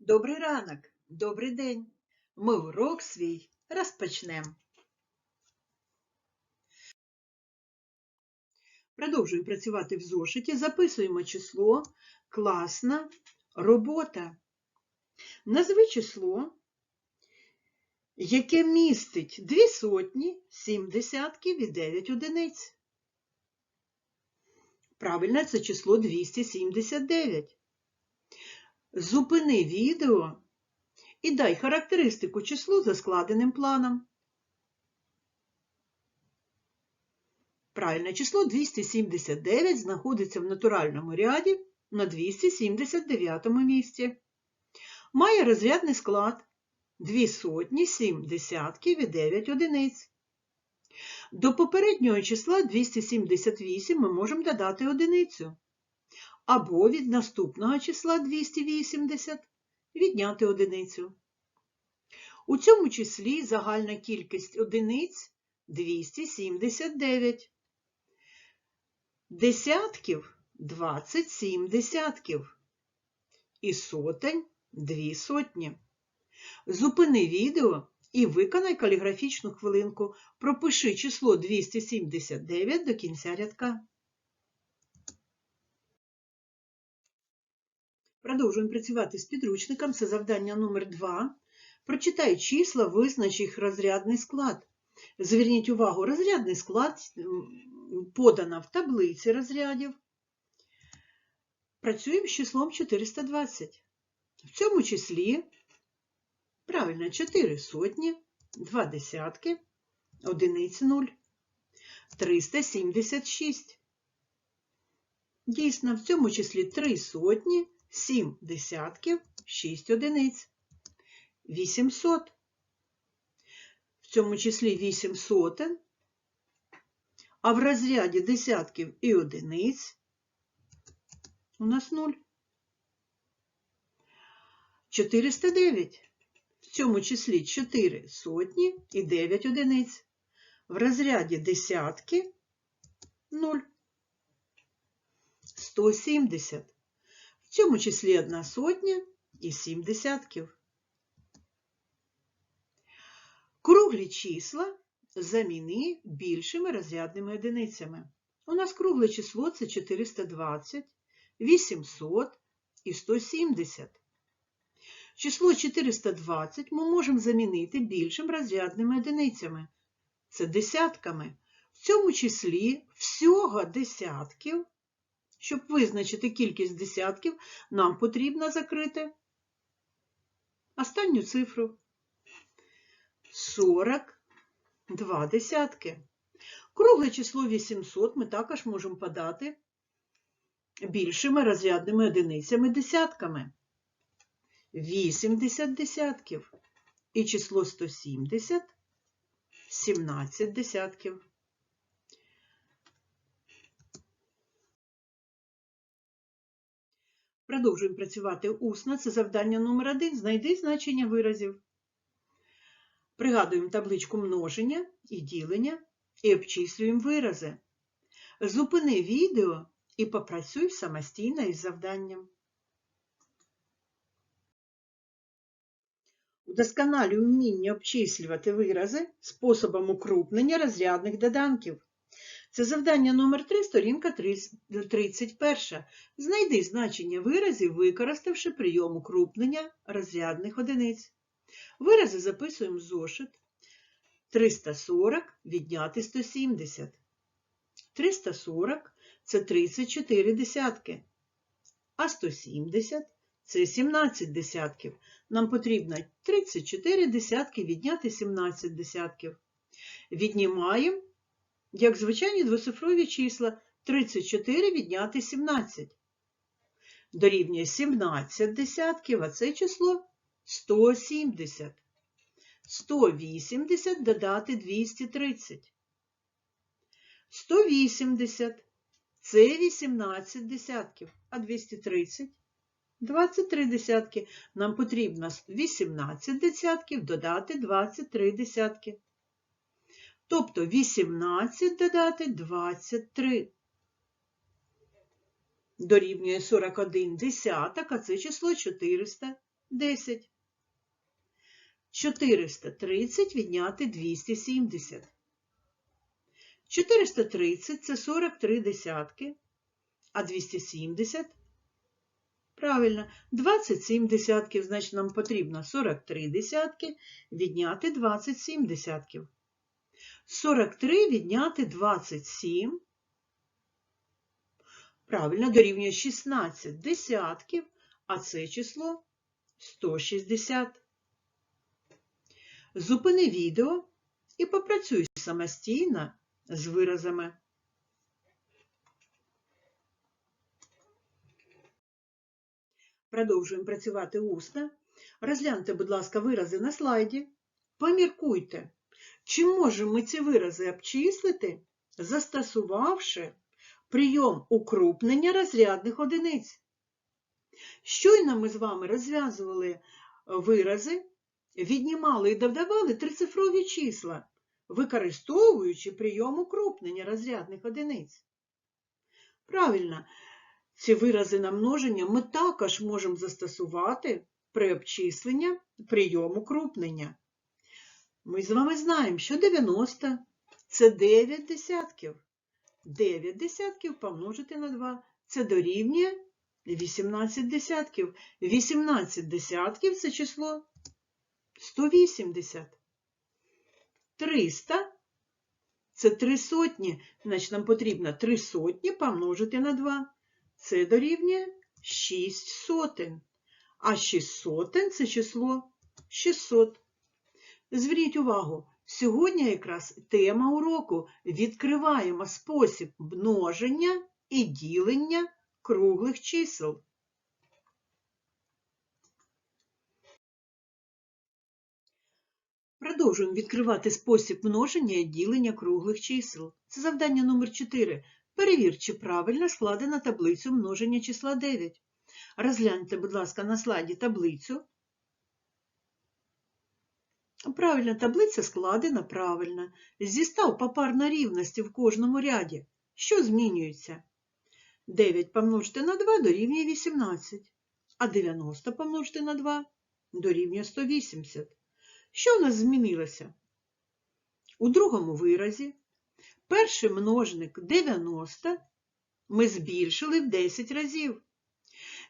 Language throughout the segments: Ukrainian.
Добрий ранок, добрий день. Ми урок свій розпочнемо. Продовжуємо працювати в зошиті. Записуємо число класна робота. Назви число, яке містить 2 сотні, 7 десятків і 9 одиниць. Правильно, це число 279. Зупини відео і дай характеристику числу за складеним планом. Правильне число 279 знаходиться в натуральному ряді на 279 місці. Має розрядний склад 2 сотні, 7 десятків і 9 одиниць. До попереднього числа 278 ми можемо додати одиницю. Або від наступного числа 280 відняти одиницю. У цьому числі загальна кількість одиниць 279. Десятків 27 десятків. І сотень 2 сотні. Зупини відео і виконай каліграфічну хвилинку. Пропиши число 279 до кінця рядка. Продовжуємо працювати з підручником. Це завдання номер 2. Прочитай числа, визнач їх розрядний склад. Зверніть увагу, розрядний склад подано в таблиці розрядів. Працюємо з числом 420. В цьому числі, правильно, 4 сотні, 2 десятки, одиниць 0, 376. Дійсно, в цьому числі 3 сотні, 7 десятків, 6 одиниць, 800. В цьому числі 8 сотен, а в розряді десятків і одиниць у нас 0. 409. В цьому числі 4 сотні і 9 одиниць. В розряді десятки 0. 170. В цьому числі 1 сотня і 7 десятків. Круглі числа заміни більшими розрядними одиницями. У нас кругле число це 420, 800 і 170. Число 420 ми можемо замінити більшим розрядними одиницями. Це десятками. В цьому числі всього десятків. Щоб визначити кількість десятків, нам потрібно закрити останню цифру 42 десятки. Кругле число 800 ми також можемо подати більшими розрядними одиницями десятками. 80 десятків. І число 170 17 десятків. Продовжуємо працювати усно. Це завдання номер один. Знайди значення виразів. Пригадуємо табличку множення і ділення і обчислюємо вирази. Зупини відео і попрацюй самостійно із завданням. Удосконалюй вміння обчислювати вирази способом укрупнення розрядних доданків. Це завдання номер 3 сторінка 31. Знайди значення виразів, використавши прийом укрупнення розрядних одиниць. Вирази записуємо зошит. 340 відняти 170. 340 це 34 десятки, а 170 це 17 десятків. Нам потрібно 34 десятки відняти 17 десятків. Віднімаємо, як звичайні двоцифрові числа, 34 відняти 17. Дорівнює 17 десятків, а це число 170. 180 додати 230. 180 це 18 десятків, а 230 23 десятки. Нам потрібно 18 десятків додати 23 десятки. Тобто 18 додати 23. Дорівнює 41 десяток, а це число 400. 10. 430 відняти 270. 430 це 43 десятки, а 270 правильно, 27 десятків, значить нам потрібно 43 десятки відняти 27 десятків. 43 відняти 27. Правильно, дорівнює 16 десятків, а це число 160. Зупини відео і попрацюй самостійно з виразами. Продовжуємо працювати усно. Розгляньте, будь ласка, вирази на слайді. Поміркуйте, чи можемо ми ці вирази обчислити, застосувавши прийом укрупнення розрядних одиниць. Щойно ми з вами розв'язували вирази, віднімали і додавали трицифрові числа, використовуючи прийом укрупнення розрядних одиниць. Правильно, ці вирази на множення ми також можемо застосувати при обчисленні прийому укрупнення. Ми з вами знаємо, що 90 це 9 десятків. 9 десятків помножити на 2 це дорівнює 18 десятків. 18 десятків це число 180. 300 це 3 сотні, значить нам потрібно 3 сотні помножити на 2. Це дорівнює 6 сотень. А 6 сотень це число 600. Зверніть увагу, сьогодні якраз тема уроку відкриваємо спосіб множення і ділення круглих чисел. Продовжуємо відкривати спосіб множення і ділення круглих чисел. Це завдання номер 4. Перевір, чи правильно складена таблицю множення числа 9. Розгляньте, будь ласка, на слайді таблицю. Правильно, таблиця складена правильно. Зістав попарно рівності в кожному ряді. Що змінюється? 9 помножити на 2 дорівнює 18, а 90 помножити на 2 дорівнює 180. Що в нас змінилося? У другому виразі перший множник 90 ми збільшили в 10 разів.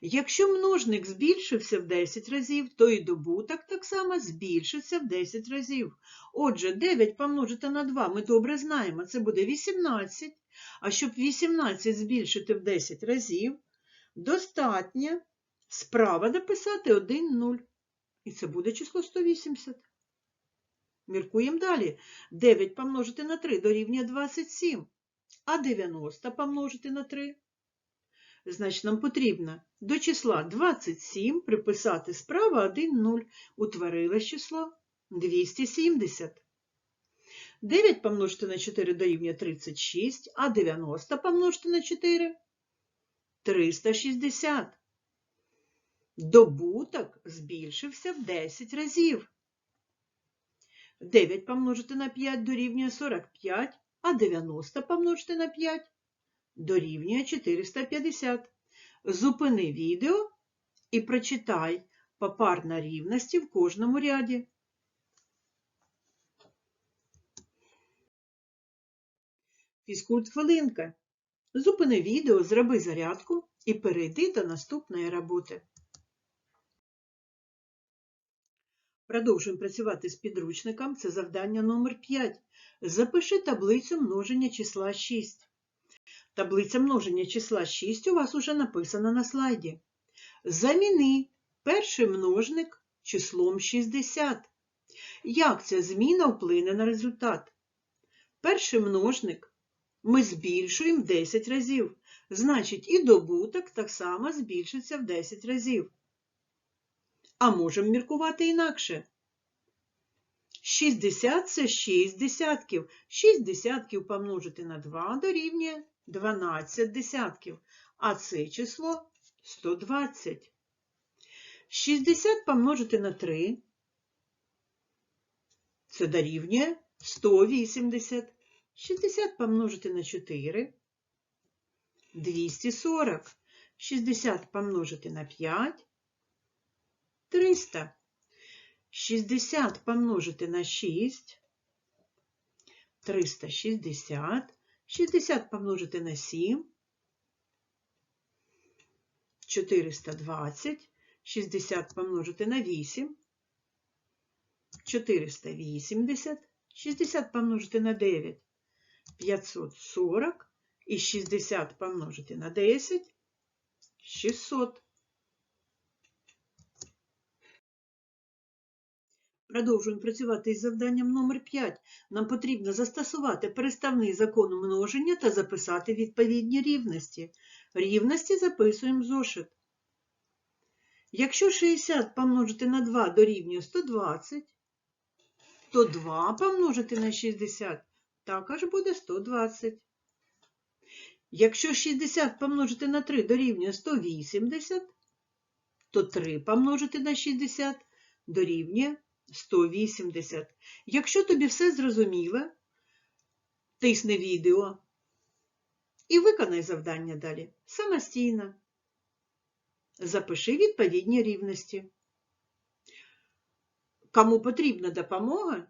Якщо множник збільшився в 10 разів, то і добуток так само збільшиться в 10 разів. Отже, 9 помножити на 2 ми добре знаємо, це буде 18. А щоб 18 збільшити в 10 разів, достатньо справа дописати 1 0. І це буде число 180. Міркуємо далі. 9 помножити на 3 дорівнює 27, а 90 помножити на 3. Значить, нам потрібно до числа 27 приписати справа 1 0. Утворилось число 270. 9 помножити на 4 дорівнює 36, а 90 помножити на 4 360. Добуток збільшився в 10 разів. 9 помножити на 5 дорівнює 45, а 90 помножити на 5 дорівнює 450. Зупини відео і прочитай попарно рівності в кожному ряді. Фізкульт хвилинка. Зупини відео, зроби зарядку і перейди до наступної роботи. Продовжуємо працювати з підручником. Це завдання номер 5. Запиши таблицю множення числа 6. Таблиця множення числа 6 у вас уже написана на слайді. Заміни перший множник числом 60. Як ця зміна вплине на результат? Перший множник ми збільшуємо в 10 разів. Значить, і добуток так само збільшиться в 10 разів. А можемо міркувати інакше. 60 це 6 десятків. 6 десятків помножити на 2 дорівнює 12 десятків. А це число 120. 60 помножити на 3. Це дорівнює 180. 60 помножити на 4. 240. 60 помножити на 5. 300. 60 помножити на 6. 360. 60 помножити на 7. 420. 60 помножити на 8. 480. 60 помножити на 9. 540. І 60 помножити на 10. 600. Продовжуємо працювати із завданням номер 5. Нам потрібно застосувати переставний закон множення та записати відповідні рівності. Рівності записуємо зошит. Якщо 60 помножити на 2 дорівнює 120, то 2 помножити на 60 також буде 120. Якщо 60 помножити на 3 дорівнює 180, то 3 помножити на 60 дорівнює 180. Якщо тобі все зрозуміло, тисни відео і виконай завдання далі самостійно. Запиши відповідні рівності. Кому потрібна допомога,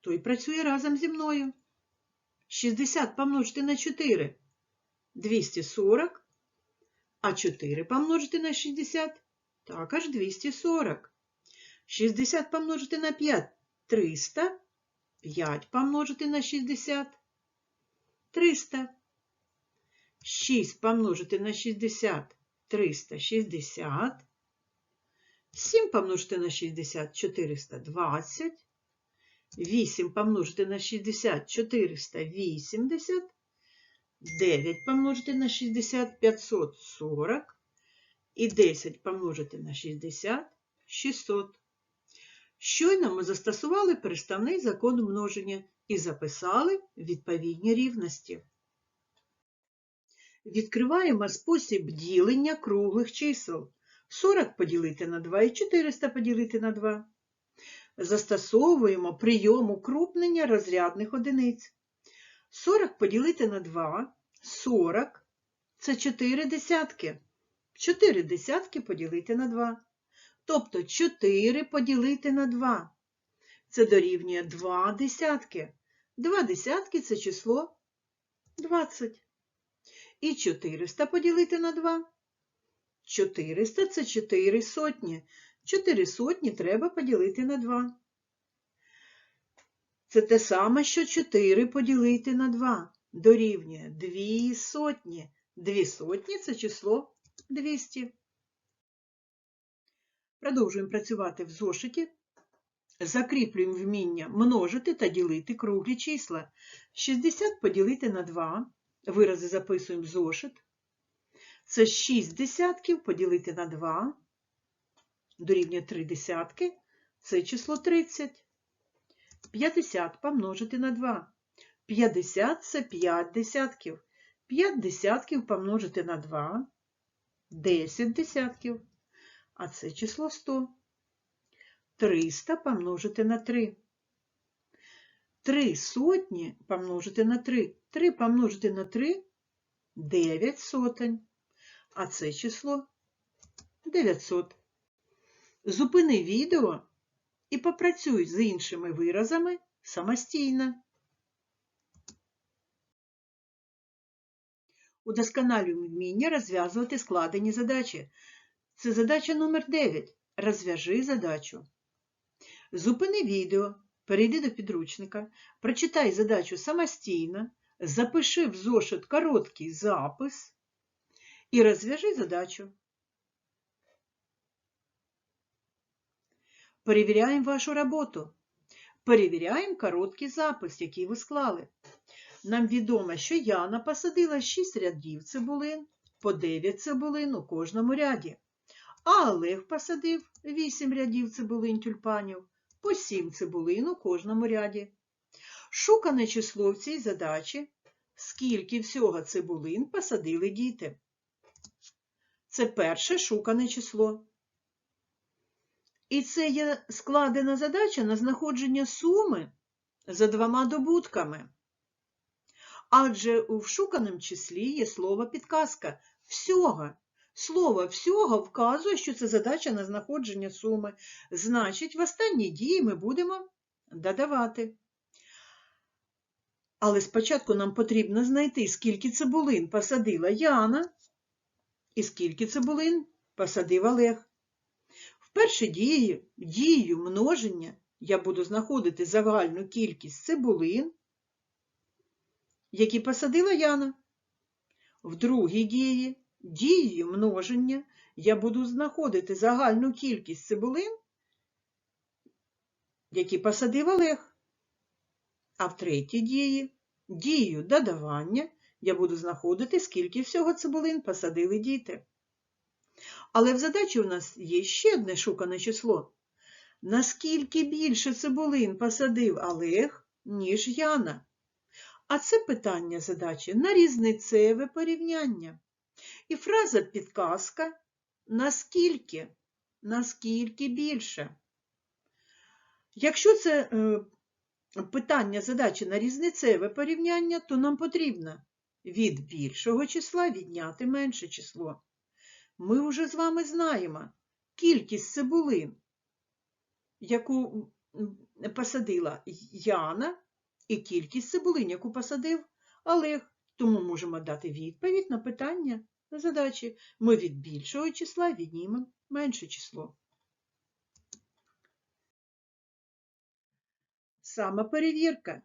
той працює разом зі мною. 60 помножити на 4 240, а 4 помножити на 60 також 240. 60 помножити на 5 300, 5 помножити на 60 300. 6 помножити на 60 360. 7 помножити на 60 420. 8 помножити на 60 480. 9 помножити на 60 540. І 10 помножити на 60 600. Щойно ми застосували переставний закон множення і записали відповідні рівності. Відкриваємо спосіб ділення круглих чисел. 40 поділити на 2 і 400 поділити на 2. Застосовуємо прийом укрупнення розрядних одиниць. 40 поділити на 2 40 це 4 десятки. 4 десятки поділити на 2. Тобто 4 поділити на 2. Це дорівнює 2 десятки. 2 десятки це число 20. І 400 поділити на 2. 400 це 4 сотні. 4 сотні треба поділити на 2. Це те саме, що 4 поділити на 2. Дорівнює 2 сотні. 2 сотні це число 200. Продовжуємо працювати в зошиті. Закріплюємо вміння множити та ділити круглі числа. 60 поділити на 2. Вирази записуємо в зошит. Це 6 десятків поділити на 2. Дорівнює 3 десятки. Це число 30. 50 помножити на 2. 50 це 5 десятків. 5 десятків помножити на 2. 10 десятків. А це число 100. 300 помножити на 3. 3 сотні помножити на 3. 3 помножити на 3 – 9 сотень. А це число 900. Зупини відео і попрацюй з іншими виразами самостійно. Удосконалюємо вміння розв'язувати складені задачі. Це задача номер 9. Розв'яжи задачу. Зупини відео, перейди до підручника, прочитай задачу самостійно, запиши в зошит короткий запис і розв'яжи задачу. Перевіряємо вашу роботу. Перевіряємо короткий запис, який ви склали. Нам відомо, що Яна посадила 6 рядів цибулин, по 9 цибулин у кожному ряді. А Олег посадив 8 рядів цибулин тюльпанів, по 7 цибулин у кожному ряді. Шукане число в цій задачі, скільки всього цибулин посадили діти. Це перше шукане число. І це є складена задача на знаходження суми за двома добутками. Адже у вшуканому числі є слово підказка всього. Слово всього вказує, що це задача на знаходження суми. Значить, в останній дії ми будемо додавати. Але спочатку нам потрібно знайти, скільки цибулин посадила Яна і скільки цибулин посадив Олег. В першій дії, дією множення я буду знаходити загальну кількість цибулин, які посадила Яна. В другій дії, дією множення, я буду знаходити загальну кількість цибулин, які посадив Олег. А в третій дії, дією додавання, я буду знаходити, скільки всього цибулин посадили діти. Але в задачі у нас є ще одне шукане число. Наскільки більше цибулин посадив Олег, ніж Яна? А це питання задачі на різницеве порівняння. І фраза підказка наскільки, наскільки більше. Якщо це е, питання задачі на різницеве порівняння, то нам потрібно від більшого числа відняти менше число. Ми вже з вами знаємо кількість цибулин, яку посадила Яна, і кількість цибулин, яку посадив Олег. Тому можемо дати відповідь на питання на задачі. Ми від більшого числа віднімемо менше число. Саме перевірка.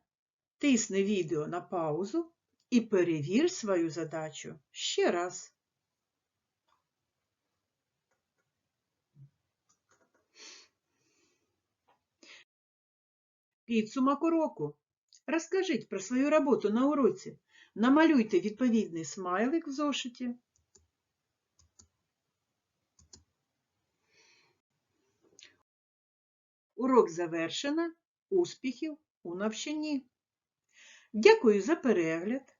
Тисни відео на паузу і перевір свою задачу ще раз. Підсумок уроку. Розкажіть про свою роботу на уроці. Намалюйте відповідний смайлик в зошиті. Урок завершено. Успіхів у навчанні. Дякую за перегляд,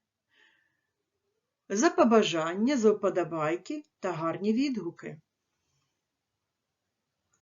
за побажання, за вподобайки та гарні відгуки.